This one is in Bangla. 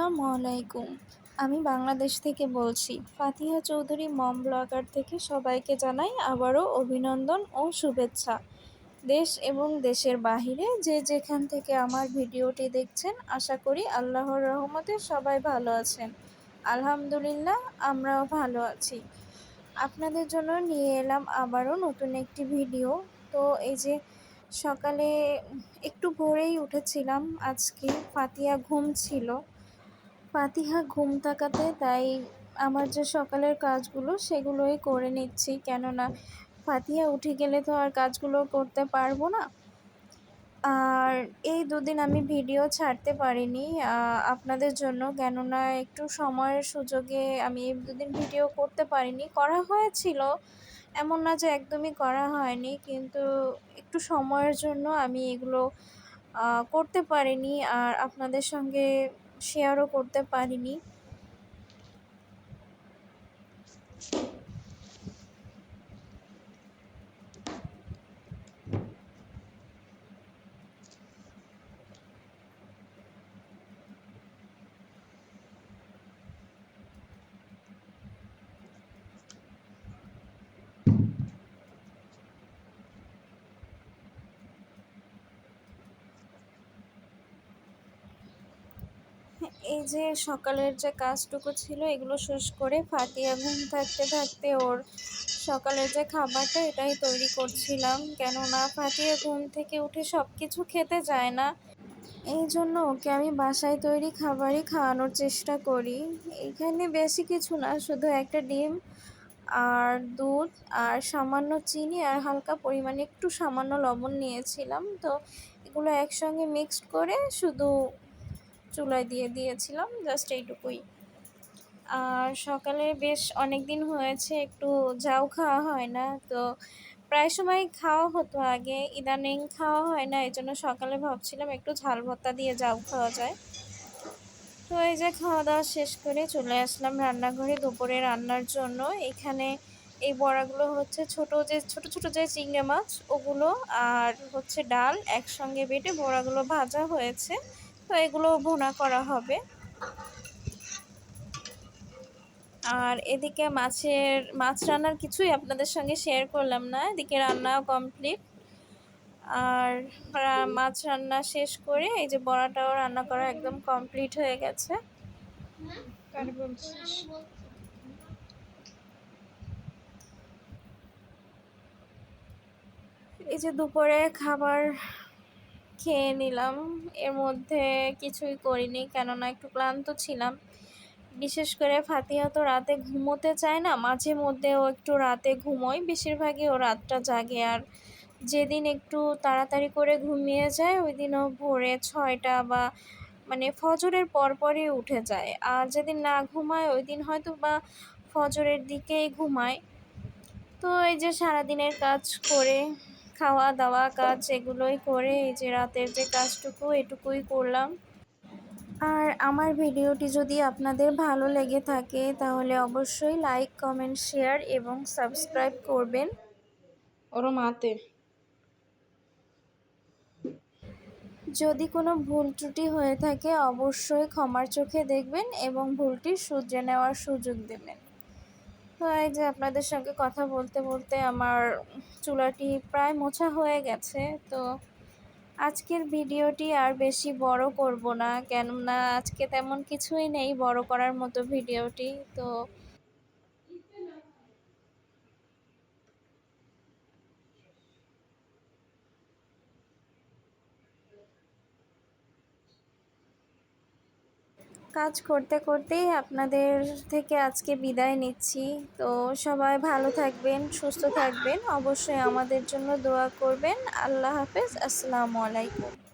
আসসালামু আলাইকুম আমি বাংলাদেশ থেকে বলছি, ফাতিহা চৌধুরী মম ব্লগার থেকে সবাইকে জানাই আবারও অভিনন্দন ও শুভেচ্ছা। দেশ এবং দেশের বাহিরে যে যেখান থেকে আমার ভিডিওটি দেখছেন, আশা করি আল্লাহর রহমতে সবাই ভালো আছেন। আলহামদুলিল্লাহ, আমরাও ভালো আছি। আপনাদের জন্য নিয়ে এলাম আবারও নতুন একটি ভিডিও। তো এই যে সকালে একটু ভোরেই উঠেছিলাম, আজকে ফাতিয়া ঘুম ছিল। ফাতিহা ঘুম থাকাতে তাই আমার যে সকালের কাজগুলো সেগুলোই করে নিচ্ছি, কেননা ফাতিহা উঠে গেলে তো আর কাজগুলো করতে পারব না। আর এই দুদিন আমি ভিডিও ছাড়তে পারিনি আপনাদের জন্য, কেননা একটু সময়ের সুযোগে আমি এই দুদিন ভিডিও করতে পারিনি। করা হয়েছিল, এমন না যে একদমই করা হয়নি, কিন্তু একটু সময়ের জন্য আমি এগুলো করতে পারিনি। আর আপনাদের সঙ্গে শেয়ারও করতে পারিনি। এই যে সকালের যে কাজটুকু ছিল, এগুলো শেষ করে ফাটিয়া ঘুম থাকতে থাকতে ওর সকালের যে খাবারটা এটাই তৈরি করছিলাম। কেননা ফাটিয়া ঘুম থেকে উঠে সব কিছু খেতে যায় না। এই জন্য ওকে আমি বাসায় তৈরি খাবারই খাওয়ানোর চেষ্টা করি। এখানে বেশি কিছু না, শুধু একটা ডিম আর দুধ আর সামান্য চিনি আর হালকা পরিমাণে একটু সামান্য লবণ নিয়েছিলাম। তো এগুলো একসঙ্গে মিক্সড করে শুধু চুলায় দিয়ে দিয়েছিলাম, জাস্ট এইটুকুই। আর সকালে বেশ অনেক দিন হয়েছে, একটু যাও খাওয়া হয় না, তো প্রায় সময় খাওয়া হতো আগে, ইদানিং খাওয়া হয় না, এই জন্য সকালে ভাবছিলাম একটু ঝাল ভর্তা দিয়ে যাও খাওয়া যায়। তো এই যে খাওয়া দাওয়া শেষ করে চলে আসলাম রান্নাঘরে দুপুরে রান্নার জন্য। এখানে এই বড়াগুলো হচ্ছে ছোট যে, ছোট ছোট যে চিংড়ি মাছ, ওগুলো আর হচ্ছে ডাল একসঙ্গে বেটে বড়াগুলো ভাজা হয়েছে। তো এগুলো ভুনা করা হবে। আর এদিকে মাছের, মাছ রান্নার কিছুই আপনাদের সঙ্গে শেয়ার করলাম না, এদিকে রান্নাও কমপ্লিট আর মাছ রান্না শেষ করে এই যে বড়াটাও রান্না করা একদম কমপ্লিট হয়ে গেছে। এই যে দুপুরে খাবার খেয়ে নিলাম। এর মধ্যে কিছুই করিনি কেননা একটু ক্লান্ত ছিলাম। বিশেষ করে ফাতিহা তো রাতে ঘুমোতে চায় না, মাঝে মধ্যে ও একটু রাতে ঘুমোয়। বেশিরভাগই ও রাতটা জাগে আর যেদিন একটু তাড়াতাড়ি করে ঘুমিয়ে যায়, ওই দিনও ভোরে ছয়টা বা মানে ফজরের পরপরই উঠে যায়। আর যেদিন না ঘুমায়, ওই দিন হয়তো বা ফজরের দিকেই ঘুমায়। তো এই যে সারাদিনের কাজ করে খাওয়া দাওয়া কাজ এগুলোই করে এই যে রাতের যে কাজটুকু এটুকুই করলাম। আর আমার ভিডিওটি যদি আপনাদের ভালো লেগে থাকে তাহলে অবশ্যই লাইক কমেন্ট শেয়ার এবং সাবস্ক্রাইব করবেন। ওরও মাতে যদি কোনো ভুল ত্রুটি হয়ে থাকে অবশ্যই ক্ষমার চোখে দেখবেন এবং ভুলটি শুধরে নেওয়ার সুযোগ দেবেন। এই যে আপনাদের সঙ্গে কথা বলতে বলতে আমার চুলাটি প্রায় মোছা হয়ে গেছে। তো আজকের ভিডিওটি আর বেশি বড় করব না, কেননা আজকে তেমন কিছুই নেই বড় করার মতো ভিডিওটি। তো কাজ করতে করতেই আপনাদের থেকে আজকে বিদায় নিচ্ছি। তো সবাই ভালো থাকবেন, সুস্থ থাকবেন। অবশ্যই আমাদের জন্য দোয়া করবেন। আল্লাহ হাফেজ। আসসালামু আলাইকুম।